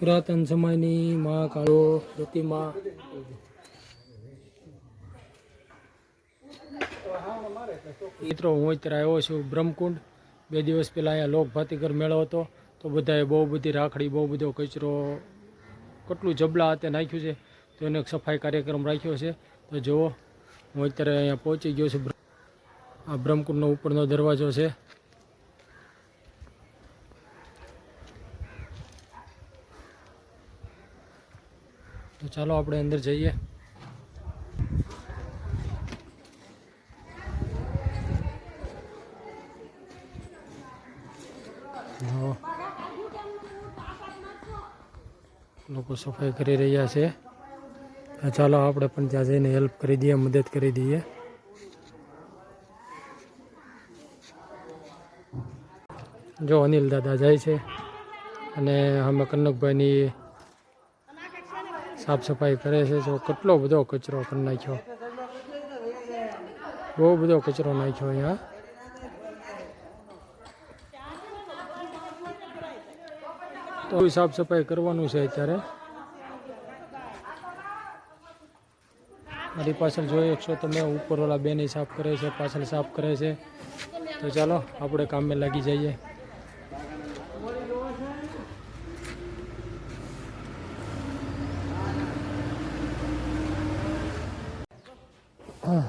પુરાતન સમયની મહાકાળો કાળો પ્રતિમા. મિત્રો, હું અત્યારે આવ્યો છું બ્રહ્મકુંડ. બે દિવસ પહેલાં અહીંયા લોકભાતીગર મેળો હતો. તો બધાએ બહુ બધી રાખડી, બહુ બધો કચરો, કેટલું જબલા હાથે નાખ્યું છે. તો એનો સફાઈ કાર્યક્રમ રાખ્યો છે. તો જુઓ, હું અત્યારે અહીંયા પહોંચી ગયો છું આ બ્રહ્મકુંડનો ઉપરનો દરવાજો છે. તો ચાલો આપણે અંદર જઈએ. લોકો સફાઈ કરી રહ્યા છે. ચાલો આપણે પણ ત્યાં જઈને હેલ્પ કરી દઈએ, મદદ કરી દઈએ. જો અનિલ દાદા જાય છે અને અમે કનકભાઈની સાફ સફાઈ કરે છે તો કેટલો બધો કચરો કરી નાખ્યો. બહુ બધો કચરો નાખ્યો અહીંયા. તો સાફ સફાઈ કરવાનું છે અત્યારે. મારી પાછળ જોઈ શકશો તમે ઉપર ઓલા બેને સાફ કરે છે, પાછળ સાફ કરે છે. તો ચાલો, આપણે કામે લાગી જઈએ. શૂટિંગ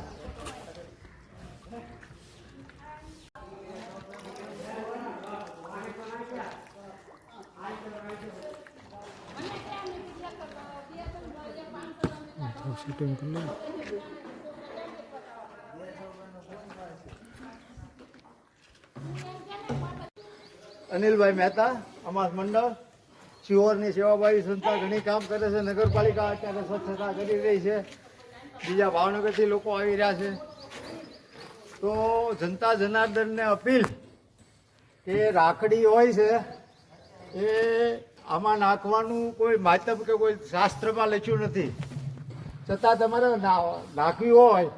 અનિલભાઈ મહેતા, અમાસ મંડળ શિહોરની સેવાભાવી સંસ્થા ઘણી કામ કરે છે, નગરપાલિકા અત્યારે સ્વચ્છતા કરી રહી છે. બીજા ભાવનગરથી લોકો આવી રહ્યા છે. તો જનતા જનાર્દનને અપીલ કે રાખડી હોય છે એ આમાં નાખવાનું કોઈ માતમ કે કોઈ શાસ્ત્રમાં લખ્યું નથી. છતાં તમારે નાખવી હોય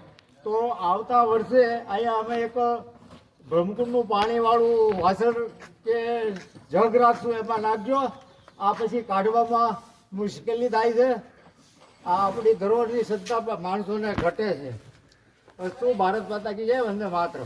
તો આવતા વર્ષે અહીંયા અમે એક બ્રહ્મકુંડનું પાણીવાળું વાસણ કે જગ રાખશું એમાં નાખજો. આ પછી કાઢવામાં મુશ્કેલી થાય છે. આ આપણી ધરોહરની સત્તા માણસોને ઘટે છે. શું ભારત માતા કી જય વંદે માત્ર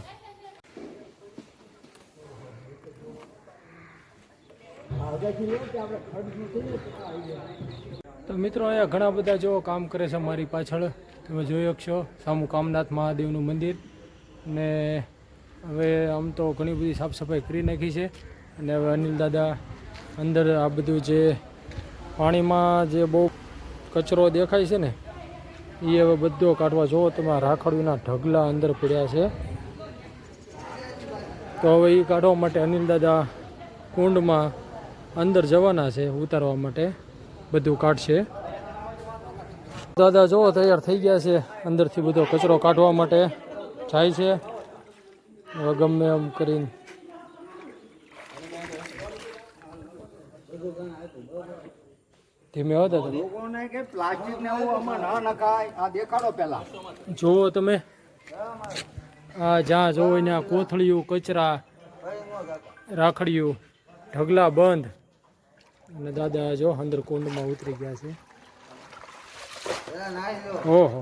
તો મિત્રો, અહીંયા ઘણા બધા જેવો કામ કરે છે મારી પાછળ. તમે જોઈ શકશો, સામુ કામનાથ મહાદેવનું મંદિર. ને હવે આમ તો ઘણી બધી સાફ સફાઈ કરી નાખી છે. અને હવે અનિલ દાદા અંદર આ બધું જે પાણીમાં જે બહુ કચરો દેખાય છે ને એ હવે બધો કાઢવા જોવો તમે, રાખડીના ઢગલા અંદર પડ્યા છે. તો હવે એ કાઢવા માટે અનિલ દાદા કુંડમાં અંદર જવાના છે ઉતારવા માટે, બધું કાઢશે. દાદા જુઓ, તૈયાર થઈ ગયા છે, અંદરથી બધો કચરો કાઢવા માટે જાય છે. હવે ગમે એમ કરીને. ધીમે હો દાદા. લોકોને કે પ્લાસ્ટિક ને એવું આમાં ન નખાય આ દેખાડો પેલા જુઓ તમે. આ જ્યાં જોવો ને આ કોથળીયું કચરા રાખડીયું ઢગલા બંધ. અને દાદા જો અંદર કુંડમાં ઉતરી ગયા છે. ઓહો.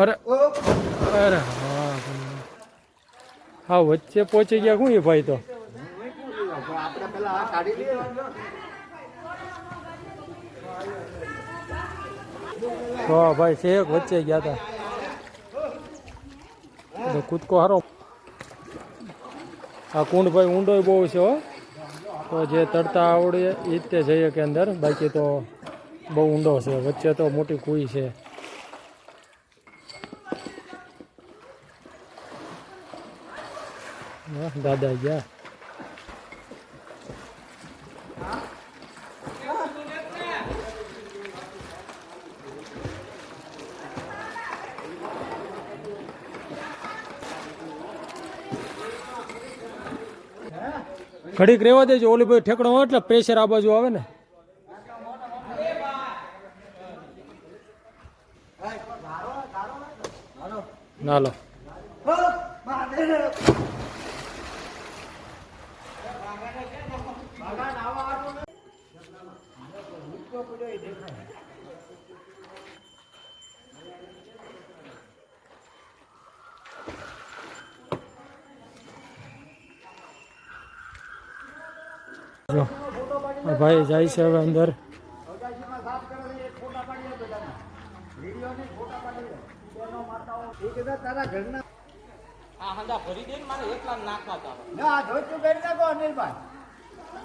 અરે અરે હા હા વચ્ચે પહોંચી ગયા શું એ ભાઈ તો? આપણે પેલા આ કાઢી લઈએ. ભાઈ શેખ વચ્ચે ગયા હતા કૂદકો હારો. આ કુંડ ભાઈ ઊંડો બહુ છે, હો. તો જે તરતા આવડે એ જ તે જઈએ કે અંદર. બાકી તો બહુ ઊંડો છે. વચ્ચે તો મોટી કુઈ છે. દાદા ગયા. ઘડીક રેવા દેજો ઓલી ભાઈ ઠેકડો એટલે પ્રેશર આ બાજુ આવે ને. ના લો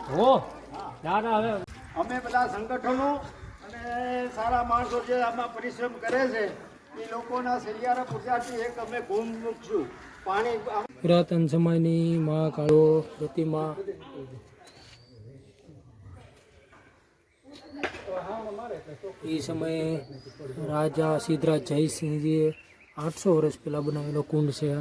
હો ના ના હવે અમે બધા સંગઠનો અને સારા માણસો જે આમાં પરિશ્રમ કરે છે એ લોકોના સહિયારા પૂજાથી એક અમે ગુમ છું. પાણી પુરાતન સમયની મહાકાળો પ્રતિમા. એ સમયે રાજા સિદ્ધરાજ જયસિંહજીએ આઠસો વર્ષ પહેલા બનાવેલો કુંડ છે.